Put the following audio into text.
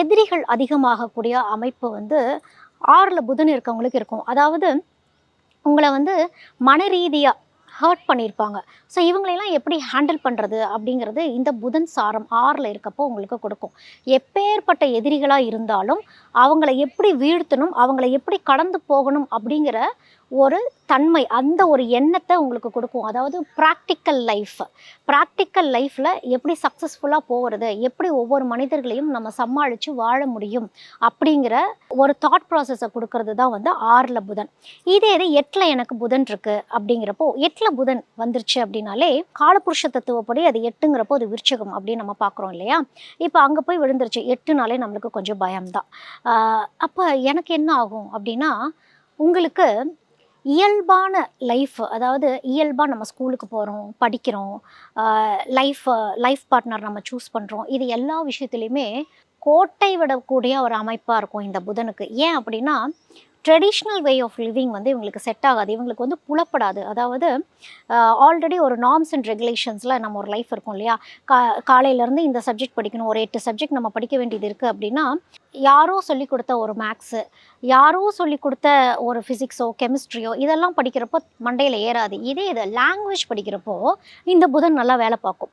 எதிரிகள் அதிகமாகக்கூடிய அமைப்பு வந்து ஆறில் புதன் இருக்கவங்களுக்கு இருக்கும். அதாவது உங்களை வந்து மன ரீதியாக ஹர்ட் பண்ணியிருப்பாங்க ஸோ இவங்களையெல்லாம் எப்படி ஹேண்டில் பண்ணுறது அப்படிங்கிறது இந்த புதன் சாரம் ஆறில் இருக்கப்போ உங்களுக்கு கொடுக்கும். எப்பேற்பட்ட எதிரிகளாக இருந்தாலும் அவங்கள எப்படி வீழ்த்தணும் அவங்கள எப்படி கடந்து போகணும் அப்படிங்கிற ஒரு தன்மை அந்த ஒரு எண்ணத்தை உங்களுக்கு கொடுக்கும். அதாவது ப்ராக்டிக்கல் லைஃப் ப்ராக்டிக்கல் லைஃப்பில் எப்படி சக்ஸஸ்ஃபுல்லாக போகிறது எப்படி ஒவ்வொரு மனிதர்களையும் நம்ம சமாளித்து வாழ முடியும் அப்படிங்கிற ஒரு தாட் ப்ராசஸை கொடுக்கறது தான் வந்து ஆறில் புதன். இதே இது எட்டில் எனக்கு புதன் இருக்குது அப்படிங்கிறப்போ எட்டில் புதன் வந்துருச்சு அப்படின்னாலே காலபுருஷ தத்துவப்படி அது எட்டுங்கிறப்போ அது விருச்சகம் அப்படின்னு நம்ம பார்க்குறோம் இல்லையா? இப்போ அங்கே போய் விழுந்துருச்சு எட்டுனாலே நம்மளுக்கு கொஞ்சம் பயம்தான். அப்போ எனக்கு என்ன ஆகும் அப்படின்னா உங்களுக்கு இயல்பான லைஃப் அதாவது இயல்பாக நம்ம ஸ்கூலுக்கு போகிறோம் படிக்கிறோம் லைஃப் லைஃப் பார்ட்னர் நம்ம சூஸ் பண்ணுறோம் இது எல்லா விஷயத்துலையுமே கோட்டை விடக்கூடிய ஒரு அமைப்பாக இருக்கும் இந்த புதனுக்கு. ஏன் அப்படின்னா ட்ரெடிஷ்னல் வே ஆஃப் லிவிங் வந்து இவங்களுக்கு செட் ஆகாது இவங்களுக்கு வந்து புலப்படாது. அதாவது ஆல்ரெடி ஒரு நார்ம்ஸ் அண்ட் ரெகுலேஷன்ஸில் நம்ம ஒரு லைஃப் இருக்கும் இல்லையா? கா காலையிலேருந்து இந்த சப்ஜெக்ட் படிக்கணும் ஒரு எட்டு சப்ஜெக்ட் நம்ம படிக்க வேண்டியது இருக்குது அப்படின்னா யாரோ சொல்லி கொடுத்த ஒரு மேக்ஸு யாரோ சொல்லி கொடுத்த ஒரு ஃபிசிக்ஸோ கெமிஸ்ட்ரியோ இதெல்லாம் படிக்கிறப்போ மண்டையில் ஏறாது. இதே இது லாங்குவேஜ் படிக்கிறப்போ இந்த புதன் நல்லா வேலை பார்க்கும்.